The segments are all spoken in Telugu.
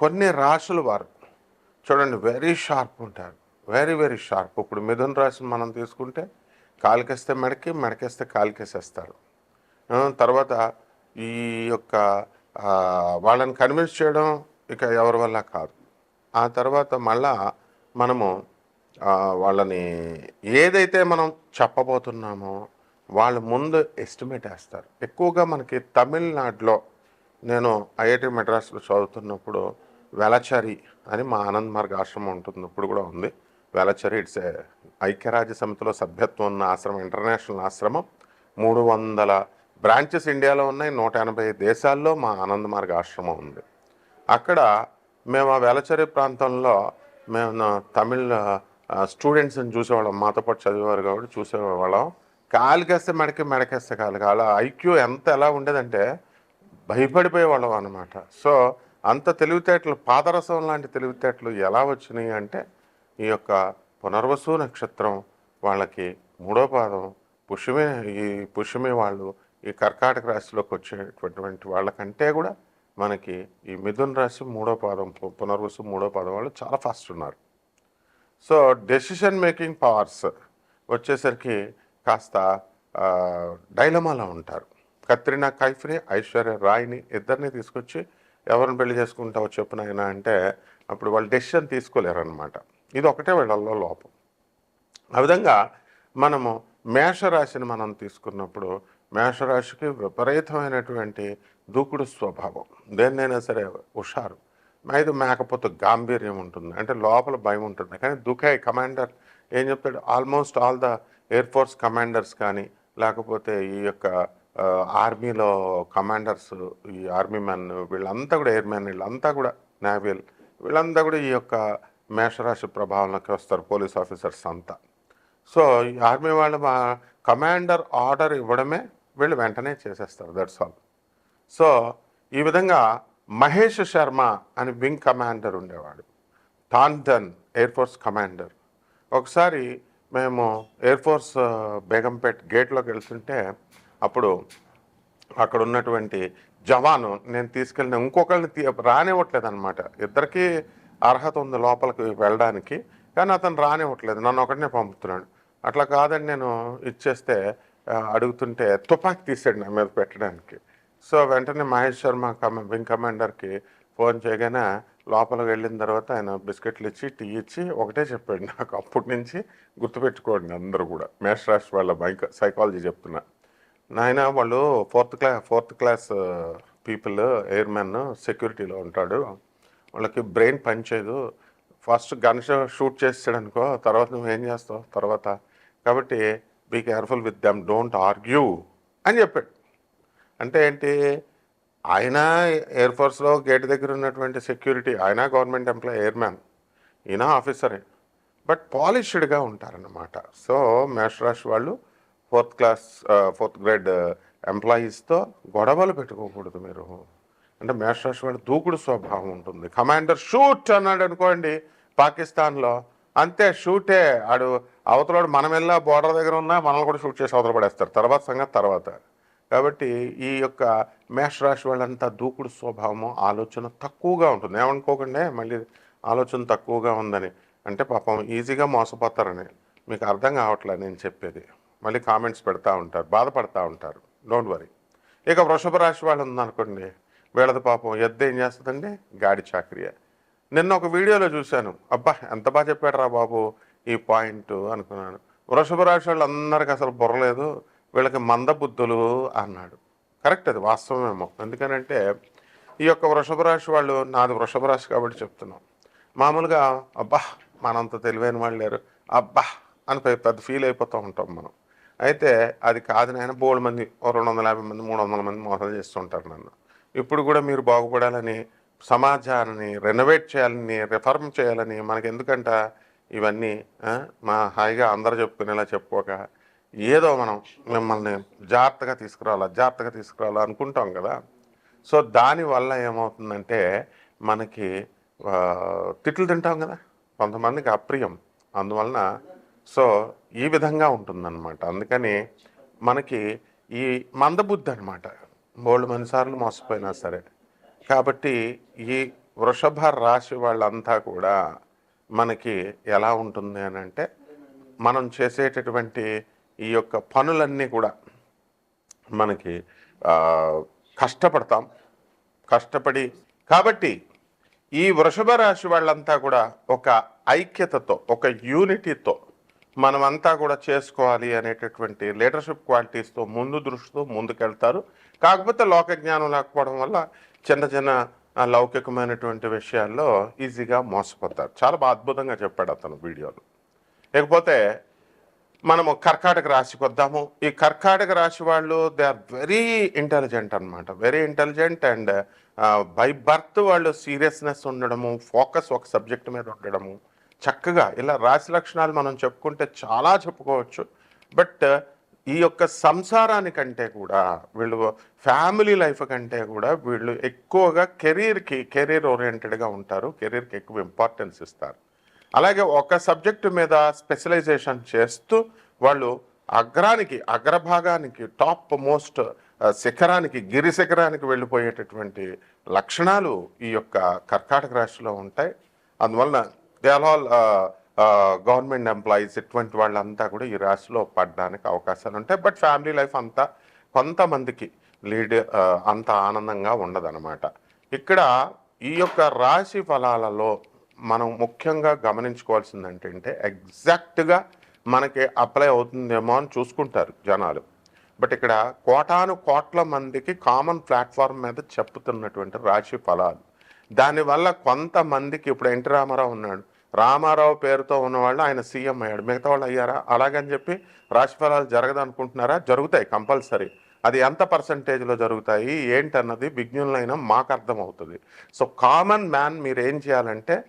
కొన్ని రాశుల వారు చూడండి వెరీ షార్ప్ ఉంటారు. వెరీ వెరీ షార్ప్ ఇప్పుడు మిథున రాశిని మనం తీసుకుంటే కాలికేస్తే మెడకి మెడకేస్తే కాలికేసేస్తారు. తర్వాత ఈ యొక్క వాళ్ళని కన్విన్స్ చేయడం ఇక ఎవరి వల్ల కాదు. ఆ తర్వాత మళ్ళా మనము వాళ్ళని ఏదైతే మనం చెప్పబోతున్నామో వాళ్ళు ముందు ఎస్టిమేట్ వేస్తారు. ఎక్కువగా మనకి తమిళనాడులో నేను ఐఐటి మెడ్రాస్లో చదువుతున్నప్పుడు వెలచరి అని మా ఆనంద్ మార్గ ఆశ్రమం ఉంటుంది. ఇప్పుడు కూడా ఉంది. వెలచరి ఇట్స్ ఏ ఐక్యరాజ్య సమితిలో సభ్యత్వం ఉన్న ఆశ్రమం ఇంటర్నేషనల్ ఆశ్రమం. మూడు వందల బ్రాంచెస్ ఇండియాలో ఉన్నాయి. నూట ఎనభై దేశాల్లో మా ఆనంద్ మార్గ ఆశ్రమం ఉంది. అక్కడ మేము ఆ వెలచరి ప్రాంతంలో మేము తమిళ స్టూడెంట్స్ని చూసేవాళ్ళం. మాతో పాటు చదివేవారు కాబట్టి చూసేవాళ్ళం. కాలికేస్తే మెడకి మెడకేస్తే కాలు. అలా ఐక్యూ ఎంత ఎలా ఉండేదంటే భయపడిపోయేవాళ్ళం అనమాట సో అంత తెలివితేటలు పాదరసం లాంటి తెలివితేటలు ఎలా వచ్చినాయి అంటే ఈ యొక్క పునర్వసు నక్షత్రం వాళ్ళకి మూడో పాదం పుష్యమే ఈ పుష్యమే వాళ్ళు ఈ కర్కాటక రాశిలోకి వచ్చేటటువంటి వాళ్ళకంటే కూడా మనకి ఈ మిథున రాశి మూడో పాదం పు- పునర్వసు మూడో పాదం వాళ్ళు చాలా ఫాస్ట్ ఉన్నారు. సో డెసిషన్ మేకింగ్ పవర్స్ వచ్చేసరికి కాస్త డైలమాలో ఉంటారు. కత్రినా కైఫ్ని ఐశ్వర్య రాయ్ని ఇద్దరిని తీసుకొచ్చి ఎవరిని పెళ్ళి చేసుకుంటావో చెప్పు నాయనా అంటే అప్పుడు వాళ్ళు డెసిషన్ తీసుకోలేరనమాట ఇది ఒకటే వీళ్ళల్లో లోపం. ఆ విధంగా మనము మేషరాశిని మనం తీసుకున్నప్పుడు మేషరాశికి విపరీతమైనటువంటి దూకుడు స్వభావం. దేన్నైనా సరే హుషారు. ఐదు మేకపోతే గాంభీర్యం ఉంటుంది. అంటే లోపల భయం ఉంటుంది. కానీ దుఃఖే కమాండర్ ఏం చెప్తాడు? Almost all the air force commanders కానీ లేకపోతే ఈ యొక్క ఆర్మీలో కమాండర్స్ ఈ ఆర్మీ మ్యాన్ వీళ్ళంతా కూడా ఎయిర్ మ్యాన్ వీళ్ళంతా కూడా నేవీల్ వీళ్ళంతా కూడా ఈ యొక్క మేషరాశి ప్రభావంలోకి వస్తారు పోలీస్ ఆఫీసర్స్ అంతా. సో ఈ ఆర్మీ వాళ్ళు మా కమాండర్ ఆర్డర్ ఇవ్వడమే వీళ్ళు వెంటనే చేసేస్తారు దట్స్ ఆల్ సో ఈ విధంగా మహేష్ శర్మ అని వింగ్ కమాండర్ ఉండేవాడు. Tandon air force commander. ఒకసారి మేము ఎయిర్ ఫోర్స్ బేగంపేట్ గేట్లోకి వెళ్తుంటే అప్పుడు అక్కడ ఉన్నటువంటి జవాను నేను తీసుకెళ్ళిన ఇంకొకరిని తీ రానివ్వట్లేదు అనమాట ఇద్దరికి అర్హత ఉంది లోపలికి వెళ్ళడానికి కానీ అతను రానివ్వట్లేదు. నన్ను ఒకటినే పంపుతున్నాడు. అట్లా కాదని నేను ఇచ్చేస్తే అడుగుతుంటే తుపాకి తీసాడు నా మీద పెట్టడానికి. సో వెంటనే మహేష్ శర్మ కమ వింగ్ కమాండర్కి ఫోన్ చేయగానే లోపలికి వెళ్ళిన తర్వాత ఆయన బిస్కెట్లు ఇచ్చి టీ ఇచ్చి ఒకటే చెప్పాడు. నాకు అప్పటి నుంచి గుర్తుపెట్టుకోండి అందరూ కూడా. మేష రాశి వాళ్ళ బైక్ సైకాలజీ చెప్తున్నా. నాయన వాళ్ళు fourth class fourth class people airmen సెక్యూరిటీలో ఉంటాడు. వాళ్ళకి బ్రెయిన్ పనిచేయదు. ఫస్ట్ గన్ షూట్ చేసాడు తర్వాత నువ్వు ఏం చేస్తావు? తర్వాత కాబట్టి be careful with them don't argue అని చెప్పాడు. అంటే ఏంటి? ఆయన ఎయిర్ ఫోర్స్లో గేట్ దగ్గర ఉన్నటువంటి సెక్యూరిటీ ఆయన గవర్నమెంట్ ఎంప్లాయ్ ఎయిర్మ్యాన్ ఈయన ఆఫీసరే బట్ పాలిష్డ్గా ఉంటారన్నమాట. సో మేషరాశి వాళ్ళు ఫోర్త్ క్లాస్ ఫోర్త్ గ్రేడ్ ఎంప్లాయీస్తో గొడవలు పెట్టుకోకూడదు మీరు. అంటే మేషరాశి వాడు దూకుడు స్వభావం ఉంటుంది. కమాండర్ షూట్ అన్నాడు అనుకోండి పాకిస్తాన్లో. అంతే షూటే. ఆడు అవతలాడు మనం వెళ్ళా బోర్డర్ దగ్గర ఉన్నా మనల్ని కూడా షూట్ చేసి అవతల పడేస్తారు. తర్వాత సంగతి తర్వాత. కాబట్టి ఈ యొక్క మేషరాశి వాళ్ళంతా దూకుడు స్వభావము ఆలోచన తక్కువగా ఉంటుంది. ఏమనుకోకండి మళ్ళీ ఆలోచన తక్కువగా ఉందని. అంటే పాపం ఈజీగా మోసపోతారని. మీకు అర్థం కావట్లేదు నేను చెప్పేది. మళ్ళీ కామెంట్స్ పెడతా ఉంటారు బాధపడతా ఉంటారు. డోంట్ వరీ ఇక వృషభ రాశి వాళ్ళు ఉందనుకోండి వీళ్ళది పాపం ఎద్దు ఏం చేస్తుందండి? గాడి చాకరియే నిన్న ఒక వీడియోలో చూశాను. అబ్బా ఎంత బాగా చెప్పాడరా బాబు ఈ పాయింట్ అనుకున్నాను. వృషభ రాశి వాళ్ళు అందరికి అసలు బుర్రలేదు వీళ్ళకి మందబుద్ధులు అన్నాడు. కరెక్ట్ అది వాస్తవమేమో. ఎందుకనంటే ఈ యొక్క వృషభ రాశి వాళ్ళు నాది వృషభ రాశి కాబట్టి చెప్తున్నాం. మామూలుగా అబ్బా మనంత తెలివైన వాళ్ళు లేరు. అబ్బా అని పెద్ద ఫీల్ అయిపోతూ ఉంటాం మనం. అయితే అది కాదు నాయన బోల్డ్ మంది రెండు వందల యాభై మంది మూడు వందల మంది మోసం చేస్తుంటారు నన్ను. ఇప్పుడు కూడా మీరు బాగుపడాలని సమాజాన్ని రెనోవేట్ చేయాలని రిఫార్మ్ చేయాలని మనకి ఎందుకంట ఇవన్నీ మా హాయిగా అందరూ చెప్పుకునేలా చెప్పుకోక ఏదో మనం మిమ్మల్ని జాగ్రత్తగా తీసుకురావాలా జాగ్రత్తగా తీసుకురావాలా అనుకుంటాం కదా. సో దానివల్ల ఏమవుతుందంటే మనకి తిట్లు తింటాం కదా. కొంతమందికి అప్రియం. అందువలన సో ఈ విధంగా ఉంటుందన్నమాట. అందుకని మనకి ఈ మందబుద్ధి అనమాట మూడు మనిసార్లు మోసపోయినా సరే. కాబట్టి ఈ వృషభ రాశి వాళ్ళంతా కూడా మనకి ఎలా ఉంటుంది అని అంటే మనం చేసేటటువంటి ఈ యొక్క పనులన్నీ కూడా మనకి కష్టపడతాం. కష్టపడి కాబట్టి ఈ వృషభ రాశి వాళ్ళంతా కూడా ఒక ఐక్యతతో ఒక యూనిటీతో మనమంతా కూడా చేసుకోవాలి అనేటటువంటి లీడర్షిప్ క్వాలిటీస్తో ముందు దృష్టితో ముందుకెళ్తారు. కాకపోతే లోక జ్ఞానం లేకపోవడం వల్ల చిన్న చిన్న లౌకికమైనటువంటి విషయాల్లో ఈజీగా మోసపోతారు. చాలా బాగా అద్భుతంగా చెప్పాడు అతను వీడియోలో. లేకపోతే మనము కర్కాటక రాశికి వద్దాము. ఈ కర్కాటక రాశి వాళ్ళు దే ఆర్ వెరీ ఇంటెలిజెంట్ అన్నమాట. Very intelligent and by birth వాళ్ళు సీరియస్నెస్ ఉండడము ఫోకస్ ఒక సబ్జెక్ట్ మీద ఉండడము చక్కగా ఇలా రాశి లక్షణాలు మనం చెప్పుకుంటే చాలా చెప్పుకోవచ్చు. బట్ ఈ యొక్క సంసారానికంటే కూడా వీళ్ళు ఫ్యామిలీ లైఫ్ కంటే కూడా వీళ్ళు ఎక్కువగా కెరీర్కి కెరీర్ ఓరియంటెడ్గా ఉంటారు. కెరీర్కి ఎక్కువ ఇంపార్టెన్స్ ఇస్తారు. అలాగే ఒక సబ్జెక్టు మీద స్పెషలైజేషన్ చేస్తూ వాళ్ళు అగ్రానికి అగ్రభాగానికి టాప్ మోస్ట్ శిఖరానికి గిరి శిఖరానికి వెళ్ళిపోయేటటువంటి లక్షణాలు ఈ యొక్క కర్కాటక రాశిలో ఉంటాయి. అందువలన they are all government employees ఇటువంటి వాళ్ళంతా కూడా ఈ రాశిలో పడడానికి అవకాశాలు ఉంటాయి. బట్ ఫ్యామిలీ లైఫ్ అంతా కొంతమందికి లీడ్ uh, అంత ఆనందంగా ఉండదన్నమాట. ఇక్కడ ఈ యొక్క రాశి ఫలాలలో మనం ముఖ్యంగా గమనించుకోవాల్సింది ఏంటంటే ఎగ్జాక్ట్గా మనకి అప్లై అవుతుందేమో అని చూసుకుంటారు జనాలు. బట్ ఇక్కడ కోటాను కోట్ల మందికి కామన్ ప్లాట్ఫామ్ మీద చెప్పుతున్నటువంటి రాశి ఫలాలు. దానివల్ల కొంతమందికి ఇప్పుడు ఎన్టీ రామారావు ఉన్నాడు. రామారావు పేరుతో ఉన్నవాళ్ళు ఆయన సీఎం అయ్యాడు. మిగతా వాళ్ళు అయ్యారా? అలాగని చెప్పి రాశిఫలాలు జరగదు అనుకుంటున్నారా జరుగుతాయి కంపల్సరీ. అది ఎంత పర్సంటేజ్లో జరుగుతాయి? ఏంటన్నది విజ్ఞులైన మాకు అర్థమవుతుంది. సో కామన్ మ్యాన్ మీరు ఏం చేయాలంటే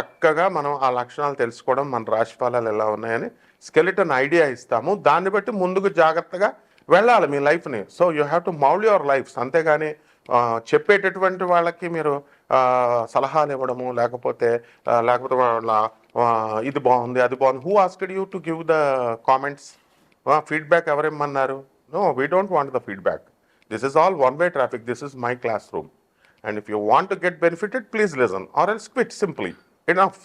చక్కగా మనం ఆ లక్షణాలు తెలుసుకోవడం మన రాశిఫలాలు ఎలా ఉన్నాయని స్కెలిటన్ ఐడియా ఇస్తాము. దాన్ని బట్టి ముందుకు జాగ్రత్తగా వెళ్ళాలి మీ లైఫ్ని. So you have to mould your lifes. అంతేగాని చెప్పేటటువంటి వాళ్ళకి మీరు సలహాలు ఇవ్వడము లేకపోతే లేకపోతే వాళ్ళ ఇది బాగుంది అది బాగుంది. Who asked you to give the comments feedback ఎవరేమన్నారు no we don't want the feedback this is all one way traffic this is my classroom and if you want to get benefited please listen or else quit simply enough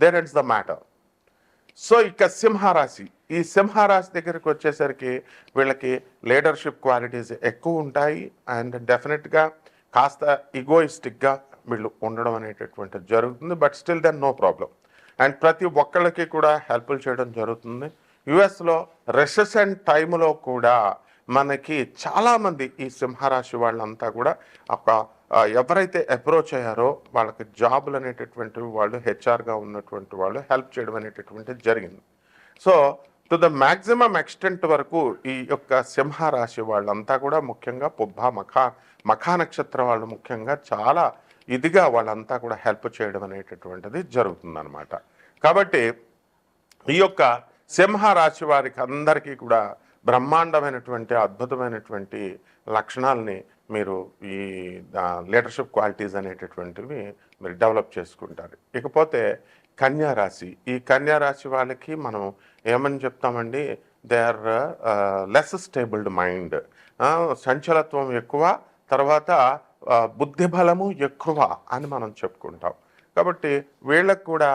there ends the matter so ఇక సింహరాశి. ఈ సింహరాశి దగ్గరికి వచ్చేసరికి వీళ్ళకి లీడర్షిప్ క్వాలిటీస్ ఎక్కువ ఉంటాయి. అండ్ డెఫినెట్గా కాస్త ఇగోయిస్టిక్గా వీళ్ళు ఉండడం అనేటటువంటిది జరుగుతుంది. But still then no problem and ప్రతి ఒక్కళ్ళకి కూడా హెల్ప్లు చేయడం జరుగుతుంది. యుఎస్లో రెసెషన్ టైంలో కూడా మనకి చాలామంది ఈ సింహరాశి వాళ్ళంతా కూడా ఒక ఎవరైతే అప్రోచ్ అయ్యారో వాళ్ళకి జాబులు అనేటటువంటి వాళ్ళు హెచ్ఆర్గా ఉన్నటువంటి వాళ్ళు హెల్ప్ చేయడం అనేటటువంటిది జరిగింది. So to the maximum extent వరకు ఈ యొక్క సింహరాశి వాళ్ళంతా కూడా ముఖ్యంగా పుబ్బ మఖా మఖా నక్షత్రం వాళ్ళు ముఖ్యంగా చాలా ఇదిగా వాళ్ళంతా కూడా హెల్ప్ చేయడం అనేటటువంటిది జరుగుతుందన్నమాట. కాబట్టి ఈ యొక్క సింహ రాశి వారికి అందరికీ కూడా బ్రహ్మాండమైనటువంటి అద్భుతమైనటువంటి లక్షణాలని మీరు ఈ లీడర్షిప్ క్వాలిటీస్ అనేటటువంటివి మీరు డెవలప్ చేసుకుంటారు. ఇకపోతే కన్యారాశి ఈ కన్యారాశి వాళ్ళకి మనం ఏమని చెప్తామండి? They are less stabled mind సంచలత్వం ఎక్కువ తర్వాత బుద్ధి బలము ఎక్కువ అని మనం చెప్పుకుంటాం. కాబట్టి వీళ్ళకు కూడా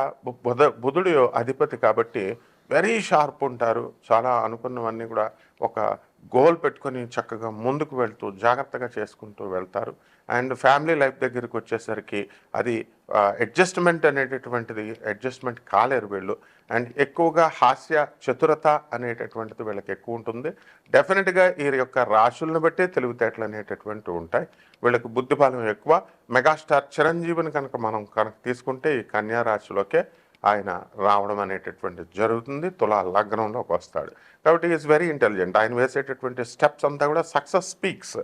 బుధ బుధుడు అధిపతి కాబట్టి వెరీ షార్ప్ ఉంటారు. చాలా అనుకున్నవన్నీ కూడా ఒక గోల్ పెట్టుకొని చక్కగా ముందుకు వెళ్తూ జాగ్రత్తగా చేసుకుంటూ వెళ్తారు. అండ్ ఫ్యామిలీ లైఫ్ దగ్గరికి వచ్చేసరికి అది అడ్జస్ట్మెంట్ అనేటటువంటిది అడ్జస్ట్మెంట్ కాలేరు వీళ్ళు. అండ్ ఎక్కువగా హాస్య చతురత అనేటటువంటిది వీళ్ళకి ఎక్కువ ఉంటుంది. డెఫినెట్గా వీరి యొక్క రాశులను బట్టే తెలివితేటలు అనేటటువంటి ఉంటాయి. వీళ్ళకి బుద్ధిబలం ఎక్కువ. మెగాస్టార్ చిరంజీవిని కనుక మనం కనుక తీసుకుంటే ఈ కన్యా రాశిలోకే ఆయన రావడం అనేటటువంటిది జరుగుతుంది. తులా లగ్నంలోకి వస్తాడు. కాబట్టి ఈజ్ వెరీ ఇంటెలిజెంట్ ఆయన వేసేటటువంటి స్టెప్స్ అంతా కూడా సక్సెస్ స్పీక్స్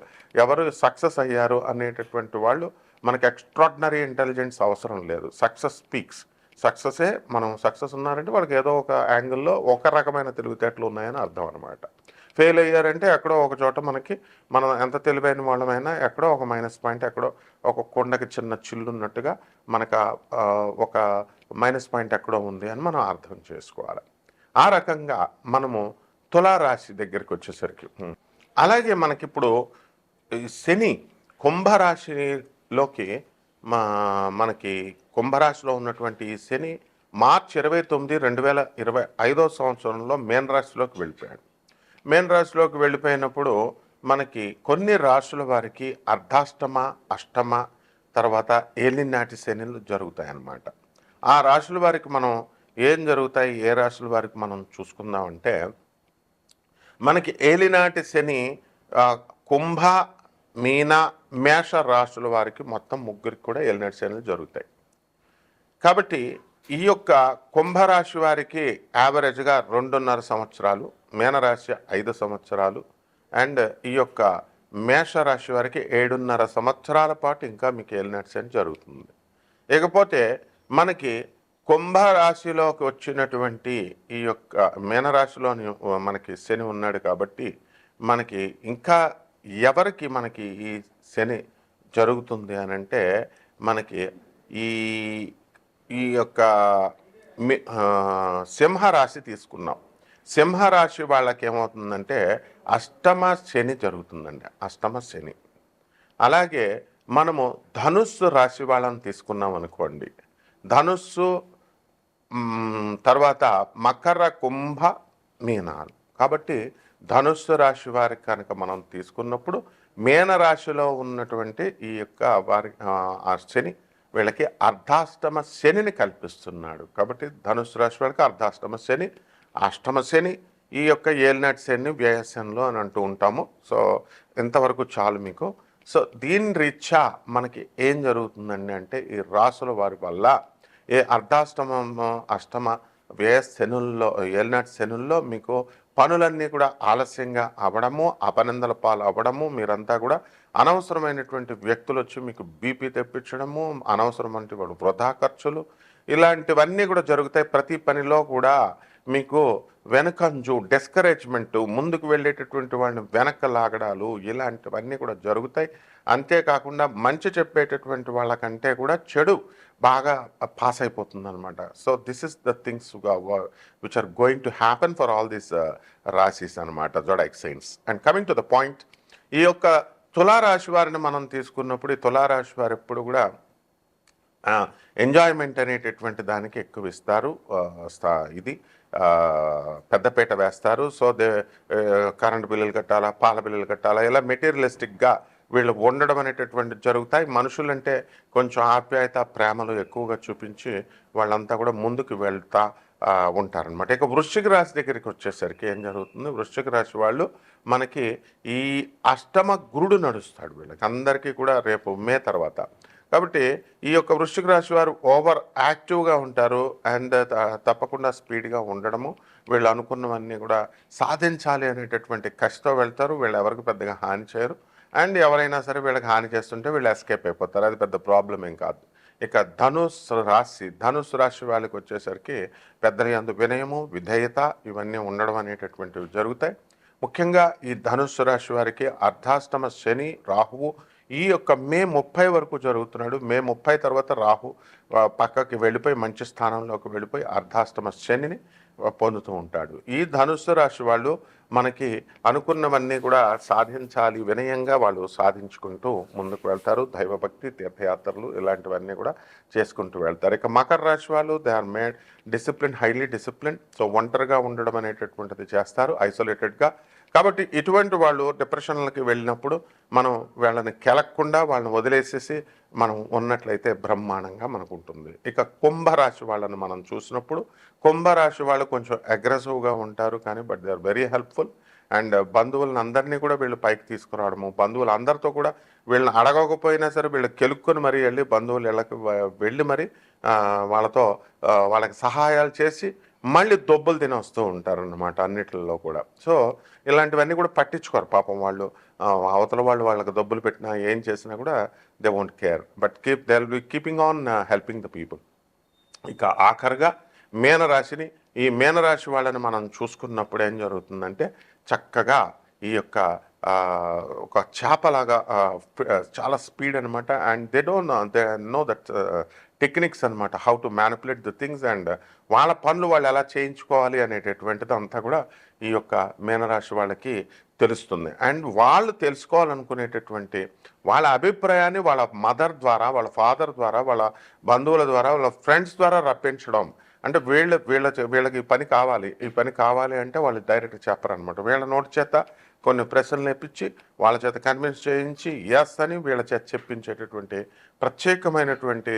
ఎవరు సక్సెస్ అయ్యారు అనేటటువంటి వాళ్ళు మనకి ఎక్స్ట్రాడినరీ ఇంటెలిజెన్స్ అవసరం లేదు. సక్సెస్ స్పీక్స్ సక్సెసే మనం సక్సెస్ ఉన్నారంటే వాళ్ళకి ఏదో ఒక యాంగిల్లో ఒక రకమైన తెలివితేటలు ఉన్నాయని అర్థం అనమాట ఫెయిల్ అయ్యారంటే ఎక్కడో ఒక చోట మనకి మనం ఎంత తెలివైన వాళ్ళమైనా ఎక్కడో ఒక మైనస్ పాయింట్ ఎక్కడో ఒక కొండకి చిన్న చిల్లున్నట్టుగా మనకు ఒక మైనస్ పాయింట్ ఎక్కడో ఉంది అని మనం అర్థం చేసుకోవాలి. ఆ రకంగా మనము తులారాశి దగ్గరికి వచ్చేసరికి అలాగే మనకిప్పుడు ఈ శని కుంభరాశిలోకి మా మనకి కుంభరాశిలో ఉన్నటువంటి శని మార్చి ఇరవై తొమ్మిది రెండు వేల ఇరవై ఐదో సంవత్సరంలో మేన్ రాశిలోకి వెళ్ళిపోయాడు. మేన్ రాశిలోకి వెళ్ళిపోయినప్పుడు మనకి కొన్ని రాశుల వారికి అర్ధాష్టమ అష్టమ తర్వాత ఏలినాటి శనిలు జరుగుతాయన్నమాట. ఆ రాశుల వారికి మనం ఏం జరుగుతాయి? ఏ రాశుల వారికి మనం చూసుకుందామంటే మనకి ఏలినాటి శని కుంభ మీన మేష రాశుల వారికి మొత్తం ముగ్గురికి కూడా ఏలినాటి శనులు జరుగుతాయి. కాబట్టి ఈ యొక్క కుంభరాశి వారికి యావరేజ్గా రెండున్నర సంవత్సరాలు మీనరాశి ఐదు సంవత్సరాలు అండ్ ఈ యొక్క మేషరాశి వారికి ఏడున్నర సంవత్సరాల పాటు ఇంకా మీకు ఏలినాటి శని జరుగుతుంది. ఇకపోతే మనకి కుంభరాశిలోకి వచ్చినటువంటి ఈ యొక్క మీనరాశిలోని మనకి శని ఉన్నాడు కాబట్టి మనకి ఇంకా ఎవరికి మనకి ఈ శని జరుగుతుంది అని అంటే మనకి ఈ ఈ యొక్క మి- సింహరాశి తీసుకున్నాం. సింహరాశి వాళ్ళకి ఏమవుతుందంటే అష్టమ శని జరుగుతుందండి అష్టమ శని. అలాగే మనము ధనుస్సు రాశి వాళ్ళని తీసుకున్నాం అనుకోండి. ధనుస్సు తర్వాత మకర కుంభ మీనాలు. కాబట్టి ధనుస్సు రాశి వారికి కనుక మనం తీసుకున్నప్పుడు మీన రాశిలో ఉన్నటువంటి ఈ యొక్క వారి ఆ, శని వీళ్ళకి అర్ధాష్టమ శనిని కల్పిస్తున్నాడు. కాబట్టి ధనుస్సు రాశి వారికి అర్ధాష్టమ శని అష్టమ శని ఈ యొక్క ఏలినాటి శని వ్యయశనిలో అని అంటూ ఉంటాము. సో ఇంతవరకు చాలు మీకు. సో దీని రీత్యా మనకి ఏం జరుగుతుందండి అంటే ఈ రాసుల వారి వల్ల ఏ అర్ధాష్టమ అష్టమ వ్యయ శనుల్లో ఏలినాటి శనుల్లో మీకు పనులన్నీ కూడా ఆలస్యంగా అవ్వడము అపనందల పాలు అవ్వడము మీరంతా కూడా అనవసరమైనటువంటి వ్యక్తులు వచ్చి మీకు బీపీ తెప్పించడము అనవసరమైనటువంటి వృధా ఖర్చులు ఇలాంటివన్నీ కూడా జరుగుతాయి. ప్రతి పనిలో కూడా మీకు వెనకంజు డిస్కరేజ్మెంటు ముందుకు వెళ్ళేటటువంటి వాళ్ళని వెనక లాగడాలు ఇలాంటివన్నీ కూడా జరుగుతాయి. అంతేకాకుండా మంచి చెప్పేటటువంటి వాళ్ళకంటే కూడా చెడు బాగా పాస్ అయిపోతుంది అనమాట so this is the things which are going to happen for all these రాశీస్ అనమాట zodiac signs and coming to the point ఈ యొక్క తులారాశి వారిని మనం తీసుకున్నప్పుడు ఈ తులారాశి వారు ఎప్పుడు కూడా ఎంజాయ్మెంట్ అనేటటువంటి దానికి ఎక్కువ ఇస్తారు స్థా- ఇది. పెద్దపీట వేస్తారు. సో దే కరెంటు బిల్లులు కట్టాలా పాల బిల్లులు కట్టాలా ఇలా మెటీరియలిస్టిక్గా వీళ్ళు ఉండడం అనేటటువంటి జరుగుతాయి. మనుషులంటే కొంచెం ఆప్యాయత ప్రేమలు ఎక్కువగా చూపించి వాళ్ళంతా కూడా ముందుకు వెళ్తా ఉంటారనమాట ఇక వృశ్చిక రాశి దగ్గరికి వచ్చేసరికి ఏం జరుగుతుంది? వృశ్చిక రాశి వాళ్ళు మనకి ఈ అష్టమ గురుడు నడుస్తాడు వీళ్ళకి. అందరికీ కూడా రేపు మే తర్వాత. కాబట్టి ఈ యొక్క వృశ్చిక రాశి వారు ఓవర్ యాక్టివ్గా ఉంటారు అండ్ తప్పకుండా స్పీడ్గా ఉండడము వీళ్ళు అనుకున్నవన్నీ కూడా సాధించాలి అనేటటువంటి కసితో వెళ్తారు వీళ్ళు ఎవరికి పెద్దగా హాని చేయరు. అండ్ ఎవరైనా సరే వీళ్ళకి హాని చేస్తుంటే వీళ్ళు ఎస్కేప్ అయిపోతారు. అది పెద్ద ప్రాబ్లం ఏం కాదు. ఇక ధనుస్ రాశి ధనుసు రాశి వాళ్ళకి వచ్చేసరికి పెద్దల యందు వినయము విధేయత ఇవన్నీ ఉండడం అనేటటువంటివి జరుగుతాయి. ముఖ్యంగా ఈ ధనుస్సు రాశి వారికి అర్ధాష్టమ శని రాహువు ఈ యొక్క మే ముప్పై వరకు జరుగుతున్నాడు. మే ముప్పై తర్వాత రాహు పక్కకి వెళ్ళిపోయి మంచి స్థానంలోకి వెళ్ళిపోయి అర్ధాష్టమ శనిని పొందుతూ ఉంటాడు. ఈ ధనుస్సు రాశి వాళ్ళు మనకి అనుకున్నవన్నీ కూడా సాధించాలి వినయంగా వాళ్ళు సాధించుకుంటూ ముందుకు వెళ్తారు. దైవభక్తి తీర్థయాత్రలు ఇలాంటివన్నీ కూడా చేసుకుంటూ వెళ్తారు. ఇక మకర రాశి వాళ్ళు they are made discipline highly discipline so ఒంటరిగా ఉండడం అనేటటువంటిది చేస్తారు. ఐసోలేటెడ్గా కాబట్టి ఇటువంటి వాళ్ళు డిప్రెషన్లకి వెళ్ళినప్పుడు మనం వాళ్ళని కెలక్కుండా వాళ్ళని వదిలేసేసి మనం ఉన్నట్లయితే బ్రహ్మాండంగా మనకు ఉంటుంది ఇక కుంభరాశి వాళ్ళని మనం చూసినప్పుడు కుంభరాశి వాళ్ళు కొంచెం అగ్రెసివ్గా ఉంటారు కానీ but they are very helpful and బంధువులను అందరినీ కూడా వీళ్ళు పైకి తీసుకురావడము బంధువులు అందరితో కూడా వీళ్ళని అడగకపోయినా సరే వీళ్ళు కెలుక్కొని మరీ వెళ్ళి బంధువులు ఇళ్ళకి వెళ్ళి మరి వాళ్ళతో వాళ్ళకి సహాయాలు చేసి మళ్ళీ దొబ్బలు తిని వస్తూ ఉంటారన్నమాట అన్నిటిలో కూడా. సో ఇలాంటివన్నీ కూడా పట్టించుకోరు. పాపం వాళ్ళు అవతల వాళ్ళు వాళ్ళకి దొబ్బలు పెట్టినా ఏం చేసినా కూడా they won't care but keep they be keeping on helping the people ఇక ఆఖరిగా మీనరాశిని ఈ మీనరాశి వాళ్ళని మనం చూసుకున్నప్పుడు ఏం జరుగుతుందంటే చక్కగా ఈ యొక్క ఒక చేపలాగా చాలా స్పీడ్ అనమాట and they don't they know that techniques అనమాట how to manipulate the things and వాళ్ళ పనులు వాళ్ళు ఎలా చేయించుకోవాలి అనేటటువంటిది అంతా కూడా ఈ యొక్క మీనరాశి వాళ్ళకి తెలుస్తుంది. అండ్ వాళ్ళు తెలుసుకోవాలనుకునేటటువంటి వాళ్ళ అభిప్రాయాన్ని వాళ్ళ మదర్ ద్వారా వాళ్ళ ఫాదర్ ద్వారా వాళ్ళ బంధువుల ద్వారా వాళ్ళ ఫ్రెండ్స్ ద్వారా రప్పించడం. అంటే వీళ్ళ వీళ్ళ వీళ్ళకి ఈ పని కావాలి. ఈ పని కావాలి అంటే వాళ్ళు డైరెక్ట్ చెప్పరనమాట వీళ్ళ నోటి చేత కొన్ని ప్రశ్నలు నేర్పించి వాళ్ళ చేత కన్విన్స్ చేయించి ఎస్ అని వీళ్ళ చేత చెప్పించేటటువంటి ప్రత్యేకమైనటువంటి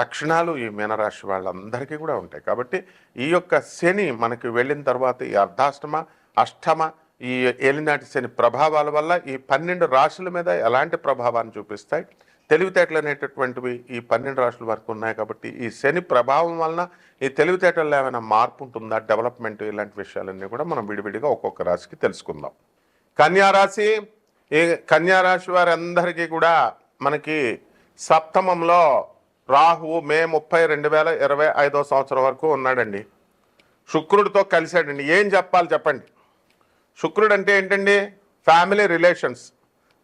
లక్షణాలు ఈ మీనరాశి వాళ్ళందరికీ కూడా ఉంటాయి. కాబట్టి ఈ యొక్క శని మనకి వెళ్ళిన తర్వాత ఈ అర్ధాష్టమ అష్టమ ఈ ఏలినాటి శని ప్రభావాల వల్ల ఈ పన్నెండు రాశుల మీద ఎలాంటి ప్రభావాన్ని చూపిస్తాయి? తెలివితేటలు అనేటటువంటివి ఈ పన్నెండు రాష్ట్రాల వరకు ఉన్నాయి కాబట్టి ఈ శని ప్రభావం వలన ఈ తెలివితేటల్లో ఏమైనా మార్పు ఉంటుందా? డెవలప్మెంట్ ఇలాంటి విషయాలన్నీ కూడా మనం విడివిడిగా ఒక్కొక్క రాశికి తెలుసుకుందాం. కన్యారాశి ఈ కన్యారాశి వారందరికీ కూడా మనకి సప్తమంలో రాహువు మే ముప్పై రెండు వేల ఇరవై ఐదో సంవత్సరం వరకు ఉన్నాడండి. శుక్రుడితో కలిశాడండి. ఏం చెప్పాలి చెప్పండి? శుక్రుడు అంటే ఏంటండి? Family relations.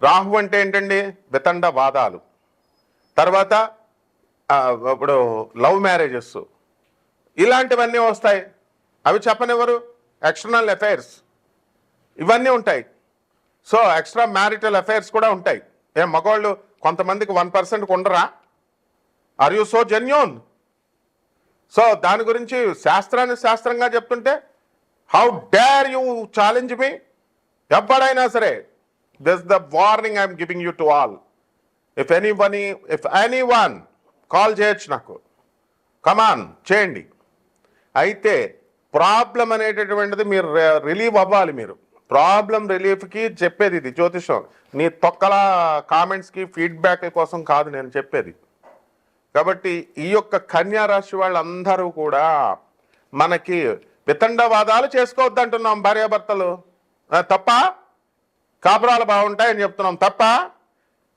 రాహు అంటే ఏంటండి? వితండ వాదాలు. తర్వాత ఇప్పుడు లవ్ మ్యారేజెస్. ఇలాంటివన్నీ వస్తాయి. అవి చెప్పనివ్వరు. External affairs. ఇవన్నీ ఉంటాయి. సో ఎక్స్ట్రా మ్యారిటల్ అఫైర్స్ కూడా ఉంటాయి. ఏం మగవాళ్ళు కొంతమందికి వన్ పర్సెంట్కి ఉండరా? Are you so genuine so దాని గురించి శాస్త్రాన్ని శాస్త్రంగా చెప్తుంటే how dare you challenge me ఎప్పుడైనా సరే this the warning I'm giving you to all if anyone if anyone call చేయొచ్చు నాకు కమాన్ చేయండి. అయితే ప్రాబ్లం అనేటటువంటిది మీరు రిలీవ్ అవ్వాలి మీరు. ప్రాబ్లం రిలీఫ్కి చెప్పేది ఇది జ్యోతిషం. నీ తొక్కల కామెంట్స్కి ఫీడ్బ్యాక్ కోసం కాదు నేను చెప్పేది. కాబట్టి ఈ యొక్క కన్యా రాశి వాళ్ళందరూ కూడా మనకి వితండవాదాలు చేసుకోవద్దు అంటున్నాం భార్యాభర్తలు. తప్ప? కాపురాలు బాగుంటాయని చెప్తున్నాం. తప్ప?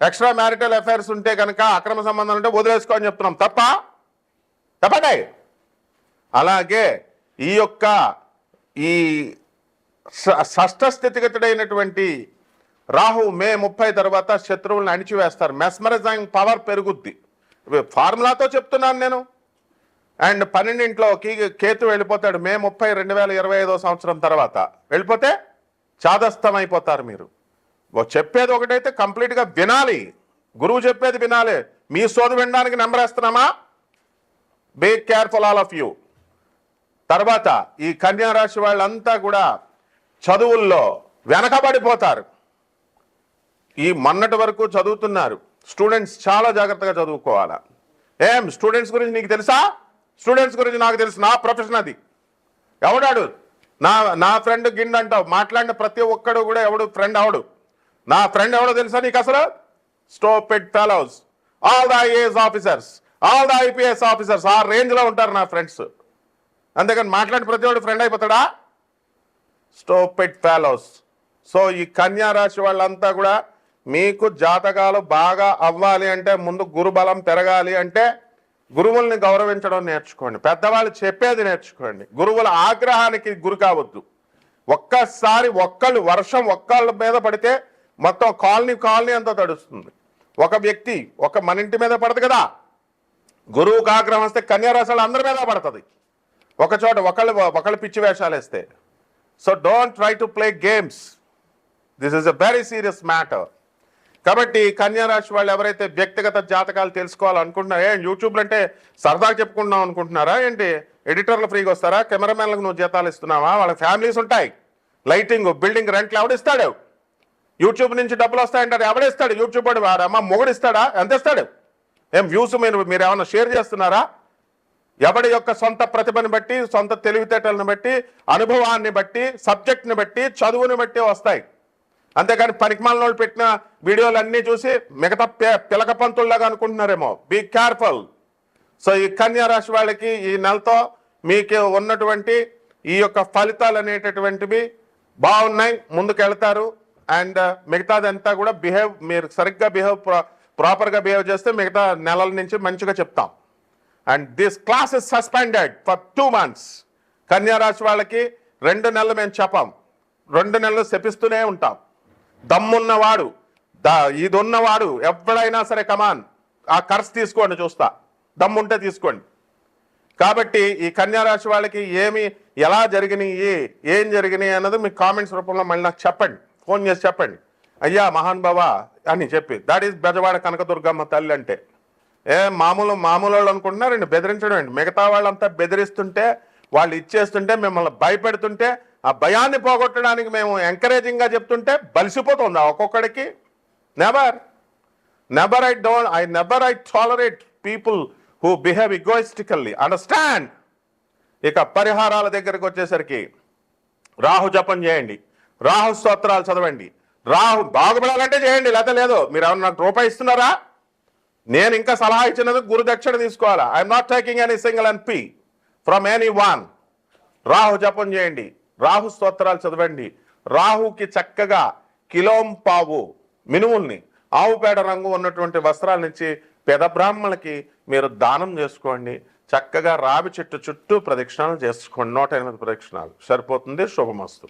ఎక్స్ట్రా మ్యారిటల్ అఫైర్స్ ఉంటే కనుక అక్రమ సంబంధాలు ఉంటే వదిలేసుకో అని చెప్తున్నాం. తప్ప? చెప్పండి అలాగే ఈ యొక్క ఈ ష- షష్ఠ స్థితిగతుడైనటువంటి రాహు మే ముప్పై తర్వాత శత్రువులను అణిచివేస్తారు. మెస్మరైజింగ్ పవర్ పెరుగుద్ది. ఫార్ములాతో చెప్తున్నాను నేను. అండ్ పన్నెండింట్లో కీ కేతు వెళ్ళిపోతాడు మే ముప్పై రెండు వేల ఇరవై ఐదో సంవత్సరం తర్వాత. వెళ్ళిపోతే చాదస్తం అయిపోతారు మీరు చెప్పేది ఒకటైతే కంప్లీట్గా వినాలి. గురువు చెప్పేది వినాలి. మీ సోది వినడానికి number వేస్తున్నామా? Be careful all of you. తర్వాత ఈ కన్యా రాశి వాళ్ళంతా కూడా చదువుల్లో వెనకబడిపోతారు. ఈ మొన్నటి వరకు చదువుతున్నారు. స్టూడెంట్స్ చాలా జాగ్రత్తగా చదువుకోవాలా. ఏం స్టూడెంట్స్ గురించి నీకు తెలుసా? స్టూడెంట్స్ గురించి నాకు తెలుసు. నా ప్రొఫెషన్ అది. ఎవడాడు? నా నా ఫ్రెండ్ గిండ్ అంటావు. మాట్లాడిన ప్రతి ఒక్కడు కూడా ఎవడు ఫ్రెండ్ అవడు. నా ఫ్రెండ్ ఎవడో తెలుసా నీకు అసలు? Stupid fellows. All the IAS officers. All the IPS officers. ఆ రేంజ్లో ఉంటారు నా ఫ్రెండ్స్. అంతేకాని మాట్లాడిన ప్రతి వాడు ఫ్రెండ్ అయిపోతాడా? స్టోపెడ్ ఫెలోస్ సో ఈ కన్యా రాశి వాళ్ళంతా కూడా మీకు జాతకాలు బాగా అవ్వాలి అంటే ముందు గురుబలం పెరగాలి అంటే గురువుల్ని గౌరవించడం నేర్చుకోండి. పెద్దవాళ్ళు చెప్పేది నేర్చుకోండి. గురువుల ఆగ్రహానికి గురి కావద్దు. ఒక్కసారి ఒక్కళ్ళు వర్షం ఒక్కళ్ళ మీద పడితే మొత్తం కాలనీ కాలనీ అంతా తడుస్తుంది. ఒక వ్యక్తి ఒక మన ఇంటి మీద పడదు కదా? గురువుకు ఆగ్రహం వస్తే కన్యారాశాలు అందరి మీద పడుతుంది. ఒక చోట ఒకళ్ళు ఒకళ్ళు పిచ్చి వేషాలు వేస్తే so don't try to play games this is a very serious matter కాబట్టి కన్యారాశి వాళ్ళు ఎవరైతే వ్యక్తిగత జాతకాలు తెలుసుకోవాలనుకుంటున్నారో ఏ యూట్యూబ్లో అంటే సరదాగా చెప్పుకుంటున్నాం అనుకుంటున్నారా ఏంటి? ఎడిటర్లు ఫ్రీగా వస్తారా? కెమెరామెన్లకు నువ్వు జీతాలు ఇస్తున్నావా? వాళ్ళ ఫ్యామిలీస్ ఉంటాయి. లైటింగ్ బిల్డింగ్ రెంట్లు ఎవడిస్తాడు యూట్యూబ్ నుంచి డబ్బులు వస్తాయంటారు. ఎవడిస్తాడు యూట్యూబ్ వాడు. వాడమ్మా మొగుడిస్తాడా ఎంత ఇస్తాడు? ఏం వ్యూస్ మీరు మీరు ఏమైనా షేర్ చేస్తున్నారా? ఎవడి యొక్క సొంత ప్రతిభని బట్టి సొంత తెలివితేటలను బట్టి అనుభవాన్ని బట్టి సబ్జెక్ట్ని బట్టి చదువుని బట్టి వస్తాయి. అంతేకాని పనికిమాల వాళ్ళు పెట్టిన వీడియోలు అన్నీ చూసి మిగతా పే- పిలక పంతుల్లాగా అనుకుంటున్నారేమో. బీ కేర్ఫుల్ సో ఈ కన్యా రాశి వాళ్ళకి ఈ నెలతో మీకు ఉన్నటువంటి ఈ యొక్క ఫలితాలు అనేటటువంటివి బాగున్నాయి ముందుకు వెళ్తారు అండ్ మిగతాదంతా కూడా బిహేవ్ మీరు సరిగ్గా బిహేవ్ ప్రాపర్గా బిహేవ్ చేస్తే మిగతా నెలల నుంచి మంచిగా చెప్తాం. And this class is suspended for two months కన్యారాశి వాళ్ళకి రెండు నెలలు మేము చెప్పాం. రెండు నెలలు శపిస్తూనే ఉంటాం. దమ్మున్నవాడు ద ఇది ఉన్నవాడు ఎవడైనా సరే కమాన్ ఆ కర్స్ తీసుకోండి చూస్తా. దమ్ముంటే తీసుకోండి. కాబట్టి ఈ కన్యారాశి వాళ్ళకి ఏమి ఎలా జరిగినాయి ఏం జరిగినాయి అన్నది మీ కామెంట్స్ రూపంలో మళ్ళీ నాకు చెప్పండి. ఫోన్ చేసి చెప్పండి. అయ్యా మహాన్ బావా అని చెప్పి. దాట్ ఈస్ బెజవాడ కనకదుర్గమ్మ తల్లి అంటే. ఏ మామూలు మామూలు వాళ్ళు అనుకుంటున్నారండి బెదిరించడం అండి మిగతా వాళ్ళంతా బెదిరిస్తుంటే వాళ్ళు ఇచ్చేస్తుంటే మిమ్మల్ని భయపెడుతుంటే ఆ భయాన్ని పోగొట్టడానికి మేము ఎంకరేజింగ్గా చెప్తుంటే బలిసిపోతుంది ఒక్కొక్కడికి. Never never I don't I never I tolerate people who behave egoistically understand ఇక పరిహారాల దగ్గరకు వచ్చేసరికి రాహు జపం చేయండి. రాహు స్తోత్రాలు చదవండి. రాహు బాగుపడాలంటే చేయండి లేకపోతే లేదు. మీరు ఏమన్నా నాకు రూపాయి ఇస్తున్నారా? నేను ఇంకా సలహా ఇచ్చినందుకు గురు దక్షిణ తీసుకోవాలా? I'm not taking any single and పీ ఫ్రమ్ ఎనీ వన్ రాహు జపం చేయండి. రాహు స్తోత్రాలు చదవండి. రాహుకి చక్కగా కిలోం పావు మినుముల్ని ఆవుపేడ రంగు ఉన్నటువంటి వస్త్రాలనిచ్చి పెద బ్రాహ్మణులకి మీరు దానం చేసుకోండి. చక్కగా రావి చెట్టు చుట్టూ ప్రదక్షిణాలు చేసుకోండి. నూట ఎనిమిది ప్రదక్షిణాలు. సరిపోతుంది. శుభమస్తు.